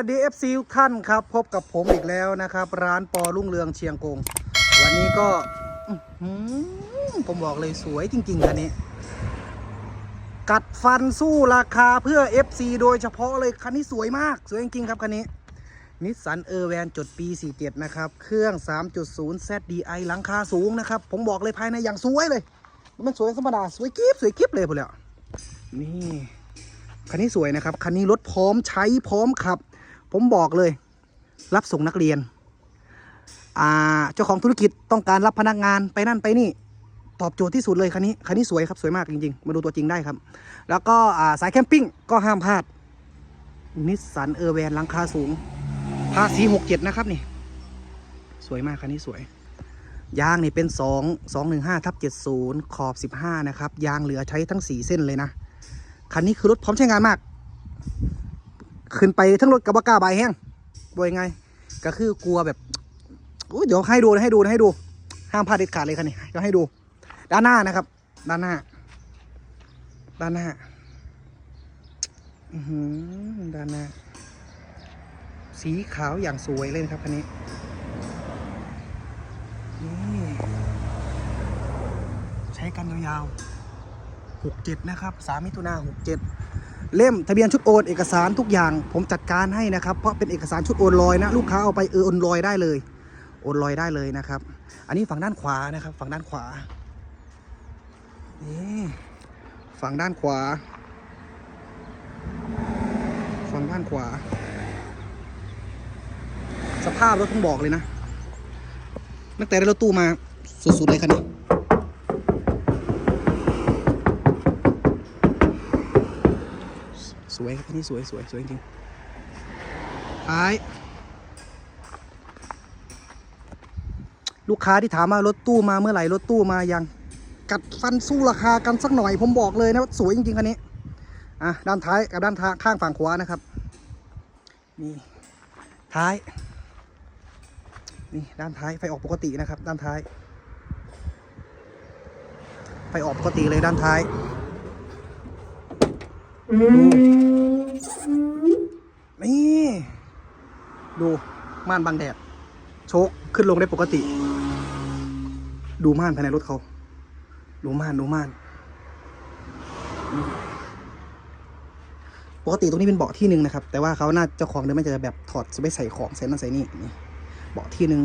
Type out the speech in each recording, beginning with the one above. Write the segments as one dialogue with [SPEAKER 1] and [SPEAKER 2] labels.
[SPEAKER 1] วัสดี FC ทุกท่านครับ พบกับผมอีกแล้วนะครับ ร้านปอรุ่งเรืองเชียงกง วันนี้ก็ผมบอกเลยสวยจริงๆคันนี้ กัดฟันสู้ราคาเพื่อ FC โดยเฉพาะเลยคันนี้สวยมาก สวยจริงๆครับคันนี้นิสสันเออร์แวนจดปี 47 นะครับ เครื่อง 3.0 ZDI หลังคาสูงนะครับ ผมบอกเลยภายในอย่างสวยเลย มันสวยธรรมดา สวยกิ๊บสวยกิ๊บเลยพอแล้วนี่คันนี้สวยนะครับ คันนี้รถพร้อมใช้พร้อมขับ ผมบอกเลย รับส่งนักเรียน อ่า เจ้าของธุรกิจต้องการรับพนักงานไปนั่นไปนี่ ตอบโจทย์ที่สุดเลยคันนี้ คันนี้สวยครับ สวยมากจริง ๆ มาดูตัวจริงได้ครับ แล้วก็สายแคมปิ้งก็ห้ามพลาด นิสสันเออร์แวนลังคาสูง ภาษี67นะครับนี่ สวยมากคันนี้สวยยางนี่เป็น 2 215ทับ70 ขอบ 15 นะครับ ยางเหลือใช้ทั้ง 4 เส้นเลยนะ คันนี้คือรถพร้อมใช้งานมาก ขึ้นไปทั้งรถกระบะกล้าใบายแห้งบ่ยังไง ก็คือกลัวแบบอุ๊ยเดี๋ยวให้ดูให้ดูให้ดู ห้ามพลาดเด็ดขาดเลยคันนี้เดี๋ยวให้ดู ด้านหน้านะครับ ด้านหน้า ด้านหน้าอือด้านหน้า สีขาวอย่างสวยเลยครับคันนี้นี่ใช้กันยาวๆหกเจ็ดนะครับสามมิถุนาหกเจ็ด เล่มทะเบียนชุดโอนเอกสารทุกอย่าง ผมจัดการให้นะครับ เพราะเป็นเอกสารชุดโอนลอยนะ ลูกค้าเอาไปเออโอนลอยได้เลย โอนลอยได้เลยนะครับ อันนี้ฝั่งด้านขวานะครับ ฝั่งด้านขวานี่ฝั่งด้านขวา ฝั่งด้านขวา สภาพรถต้องบอกเลยนะตั้งแต่ได้รถตู้มาสุดๆเลยคันนี้ วยครับที่นี่สวยสวยสวยจริงๆท้ายลูกค้าที่ถามว่ารถตู้มาเมื่อไหร่รถตู้มายัง กัดฟันสู้ราคากันสักหน่อย ผมบอกเลยนะว่าสวยจริงๆคันนี้อะด้านท้ายกับด้านทางข้างฝั่งขวานะครับนี่ท้ายนี่ด้านท้ายไฟออกปกตินะครับ ด้านท้าย ไฟออกปกติเลยด้านท้าย นี่ ดูม่านบังแดด โชคขึ้นลงได้ปกติ ดูม่านภายในรถเขา ดูม่าน ดูม่าน ปกติตรงนี้เป็นเบาะที่หนึ่งนะครับ แต่ว่าเขาน่าเจ้าของเดิมไม่จะแบบถอดไปใส่ของใส่นั่นใส่นี่นี่ เบาะที่หนึ่ง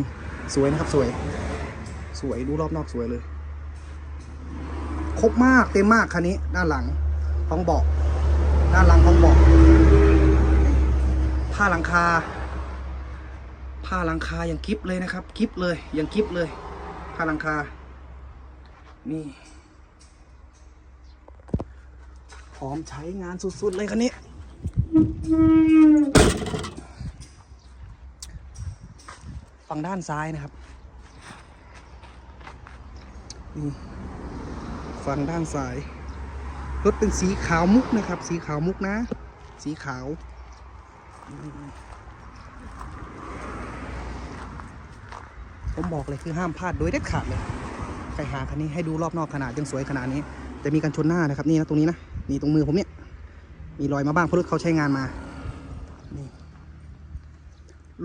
[SPEAKER 1] สวยนะครับ สวย สวย ดูรอบนอกสวยเลย ครบมาก เต็มมากคันนี้ ด้านหลังของเบาะ ด้านหลังของเบาะผ้าหลังคา ผ้าหลังคาอย่างกิฟเลยนะครับกิฟเลยอย่างกิฟเลย ผ้าหลังคา นี่พร้อมใช้งานสุดๆเลยคันนี้ฝั่งด้านซ้ายนะครับนี่ฝั่งด้านซ้าย รถเป็นสีขาวมุกนะครับ สีขาวมุกนะ สีขาว ผมบอกเลยคือห้ามพลาดโดยเด็ดขาดเลยใครหาคันนี้ให้ดูรอบนอกขนาดยังสวยขนาดนี้จะมีกันชนหน้านะครับนี่นะตรงนี้นะนี่ตรงมือผมเนี่ยมีรอยมาบ้างเพราะรถเขาใช้งานมานี่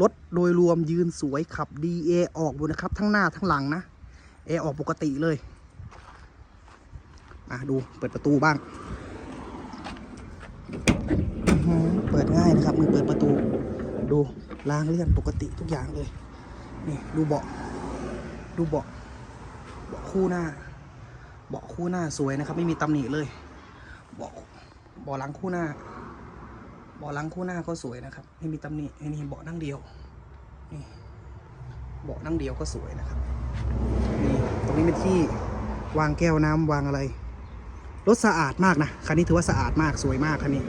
[SPEAKER 1] รถโดยรวมยืนสวยขับดีเอออกหมดนะครับ ทั้งหน้าทั้งหลังนะเอออกปกติเลย อะดูเปิดประตูบ้าง เปิดง่ายนะครับมือเปิดประตู ดูล้างเลื่อนปกติทุกอย่างเลย นี่ดูเบาะ ดูเบาะ เบาะคู่หน้า เบาะคู่หน้าสวยนะครับ ไม่มีตำหนิเลย เบาะ เบาะหลังคู่หน้า เบาะหลังคู่หน้าก็สวยนะครับ ไม่มีตำหนิไอ้นี่เบาะนั่งเดียว นี่ เบาะนั่งเดียวก็สวยนะครับ นี่ ตรงนี้เป็นที่วางแก้วน้ำวางอะไร รถสะอาดมากนะคันนี้ถือว่าสะอาดมากสวยมากคันนี้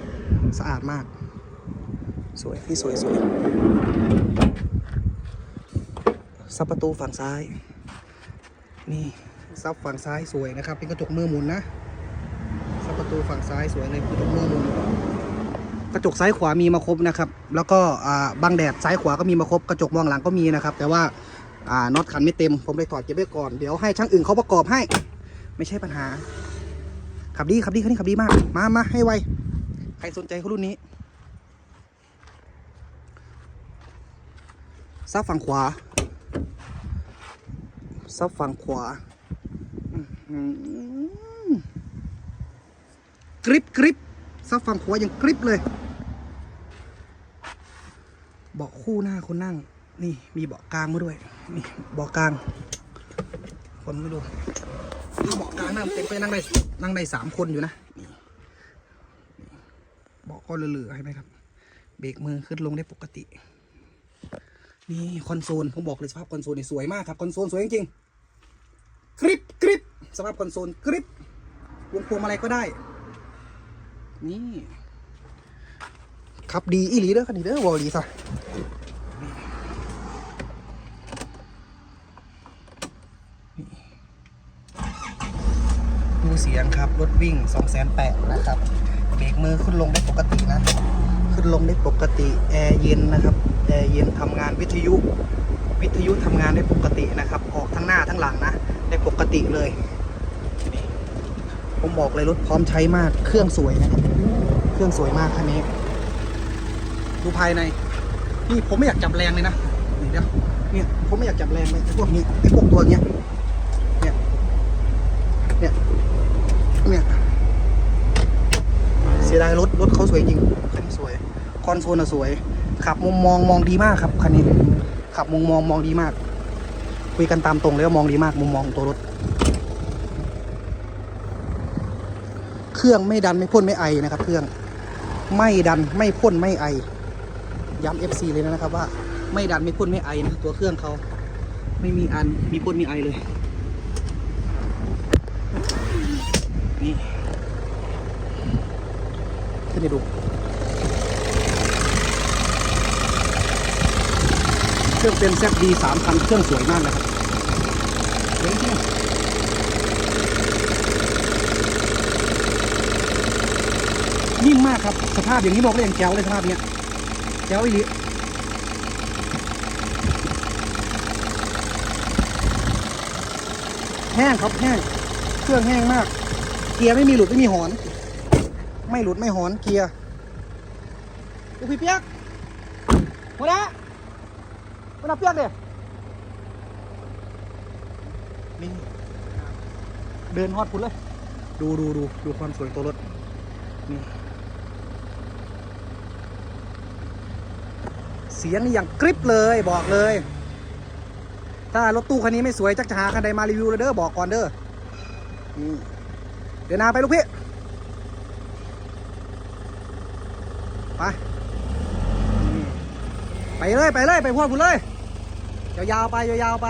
[SPEAKER 1] สะอาดมาก สวยนี่สวยสวยซับประตูฝั่งซ้าย นี่ซับฝั่งซ้ายสวยนะครับ เป็นกระจกมือหมุนนะซับประตูฝั่งซ้ายสวยเลยกระจกมือหมุนกระจกซ้ายขวามีมาครบนะครับ แล้วก็อ่าบังแดดซ้ายขวาก็มีมาครบกระจกมองหลังก็มีนะครับ แต่ว่าอ่าน็อตขันไม่เต็ม ผมเลยถอดเก็บไว้ก่อน เดี๋ยวให้ช่างอื่นเขาประกอบให้ ไม่ใช่ปัญหา ขับดีขับดีคันนี้ขับดีมาก มามาให้ไว ใครสนใจเขารุ่นนี้ ซับฝั่งขวา ซับฝั่งขวากริบกริบซับฝั่งขวาอย่างกริบเลย เบาะคู่หน้าคนนั่ง นี่มีเบาะกลางมาด้วย นี่เบาะกลาง คนไม่ดู ถ้าเบาะกลางนั่งเต็มไปนั่งได้นั่งได้สามคนอยู่นะเบาะก็เหลือๆใช่ไหมครับ เบรกมือขึ้นลงได้ปกติ นี่คอนโซลผมบอกเลยสภาพคอนโซลนี่สวยมากครับคอนโซลสวยจริงๆกริบกริบสภาพคอนโซลกริบวงพวงอะไรก็ได้ นี่ขับดีอีหลีเด้อคันนี้เด้อวอลีซะ เสียงครับ รถวิ่ง 2 8 0 0 0นะครับ เบรกมือขึ้นลงได้ปกตินะ ขึ้นลงได้ปกติ แอร์เย็นนะครับ แอร์เย็นทำงานวิทยุ วิทยุทำงานได้ปกตินะครับ ออกทั้งหน้าทั้งหลังนะ ได้ปกติเลย ผมบอกเลยรถพร้อมใช้มาก เครื่องสวยนะครับ เครื่องสวยมากคันนี้ ดูภายใน นี่ผมไม่อยากจับแรงเลยนะ เดี๋ยว เนี่ยผมไม่อยากจับแรงเลยไอ้พวกนี้ไอ้พวกตัวเนี้ย เนี่ย เนี่ย เสียดายรถรถเขาสวยจริงคันนี้สวยคอนโซลอะสวย ขับมุมมองมองดีมากครับคันนี้ขับมุมมองมองดีมาก คุยกันตามตรงเลยว่ามองดีมากมุมมองของตัวรถ เครื่องไม่ดันไม่พ่นไม่ไอนะครับ เครื่องไม่ดันไม่พ่นไม่ไอ ย้ำ FC เลยนะครับว่า ไม่ดันไม่พ่นไม่ไอนะตัวเครื่องเขาไม่มีอันมีพ่นมีไอเลยนี่ ขึ้นไปดู เครื่องเป็นแซดดีสามพันเครื่องสวยมากนะครับสวยนิ่มมากครับ สภาพอย่างนี้บอกเลยอย่างแจ๋วเลยสภาพเนี้ยแจ๋วอีหลีแห้งครับแห้ง เครื่องแห้งมาก เกียร์ไม่มีหลุดไม่มีหอน ไม่หลุดไม่หอนเกียร์ดูพี่เปียกหัวหน้าหัวหน้าเปียกเดี๋ยนี่เดินฮอดคุณเลย ดูดูดูดูความสวยตัวรถ นี่เสียงนี่อย่างกริบเลยบอกเลย ถ้ารถตู้คันนี้ไม่สวยจักจะหาคันใดมารีวิวเลยเด้อบอกก่อนเด้อเดี๋ยวนาไปลูกพี่ ไปนี่ ไปเลยไปเลยไปพวดคุณเลยยาวๆไปยาวๆไป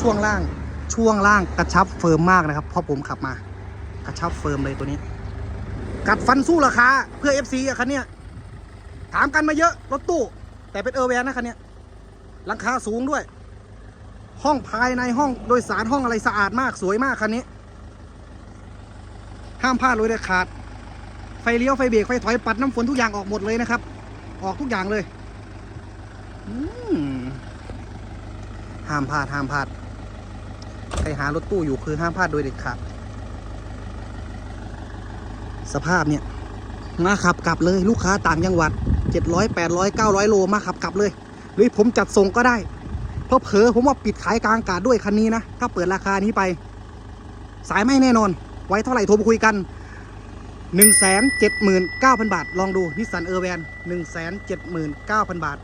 [SPEAKER 1] ช่วงล่างช่วงล่างกระชับเฟิร์มมากนะครับเพราะผมขับมา กระชับเฟิร์มเลยตัวนี้ กัดฟันสู้ราคาเพื่อ FC อะคันเนี้ยถามกันมาเยอะรถตู้ แต่เป็นเออร์แวนนะคันเนี้ยหลังคาสูงด้วย ห้องภายในห้องโดยสารห้องอะไรสะอาดมากสวยมากคันนี้ ห้ามพลาดเลยเด็ดขาด ไฟเลี้ยวไฟเบรกไฟถอยปัดน้ำฝนทุกอย่างออกหมดเลยนะครับ ออกทุกอย่างเลยอืมห้ามพลาดห้ามพลาดใครหารถตู้อยู่คือห้ามพลาดโดยเด็ดขาด สภาพเนี่ยมาขับกลับเลยลูกค้าต่างจังหวัด700 800 900โลมาขับกลับเลย หรือผมจัดส่งก็ได้ เพราะเผลอผมว่าปิดขายกลางอากาศด้วยคันนี้นะ ถ้าเปิดราคานี้ไป สายไม่แน่นอน ไว้เท่าไหร่โทรมาคุยกัน 1 7 9 0 0 0 บาท ลองดูนิสสันเออร์แวน1 7 9 0 0 0 บาท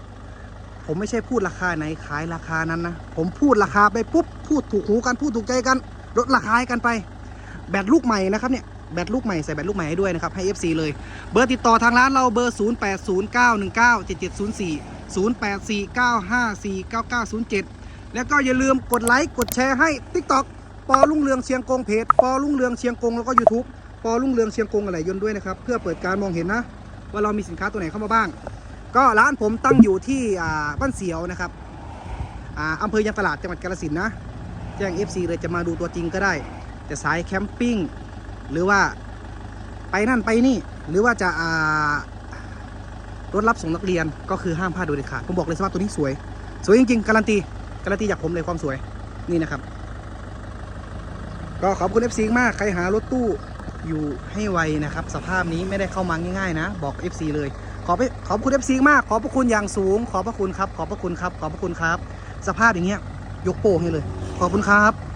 [SPEAKER 1] ผมไม่ใช่พูดราคาไหนขายราคานั้นนะ ผมพูดราคาไปปุ๊บ พูดถูกหูกัน พูดถูกใจกัน ลดราคาให้กันไป แบตลูกใหม่นะครับเนี่ยแบตลูกใหม่ใส่แบตลูกใหม่ให้ด้วยนะครับ ให้ FC เลย เบอร์ติดต่อทางร้านเราเบอร์ 0809197704 0849549907 แล้วก็อย่าลืมกดไลค์ กดแชร์ให้ TikTok ปอลุ่งเรืองเชียงกงเพจปอลุ่งเรืองเชียงกงแล้วก็ YouTube ปอลุ่งเรืองเชียงกงอะไรยนต์ด้วยนะครับ เพื่อเปิดการมองเห็นนะ ว่าเรามีสินค้าตัวไหนเข้ามาบ้าง ก็ร้านผมตั้งอยู่ที่บ้านเสียวนะครับอ่าอำเภอยางตลาดจังหวัดกาฬสินนะ แจ้ง FC เลยจะมาดูตัวจริงก็ได้แต่สายแคมปิ้งหรือว่าไปนั่นไปนี่ หรือว่าจะารถรับส่งนักเรียนก็คือห้ามพลาดโดยเด็ดขาดผมบอกเลยสภาพตัวนี้สวย สวยจริงๆการันตีการันตีจากผมเลยความสวยนี่นะครับ ก็ขอบคุณ FC มาก ใครหารถตู้อยู่ให้ไวนะครับ สภาพนี้ไม่ได้เข้ามาง่ายๆนะ บอก FC เลย ขอบไปขอบคุณ FC มาก ขอบพระคุณอย่างสูง ขอบพระคุณครับ ขอบพระคุณครับ ขอบพระคุณครับ สภาพอย่างเงี้ยยกโป่งให้เลย ขอบคุณครับ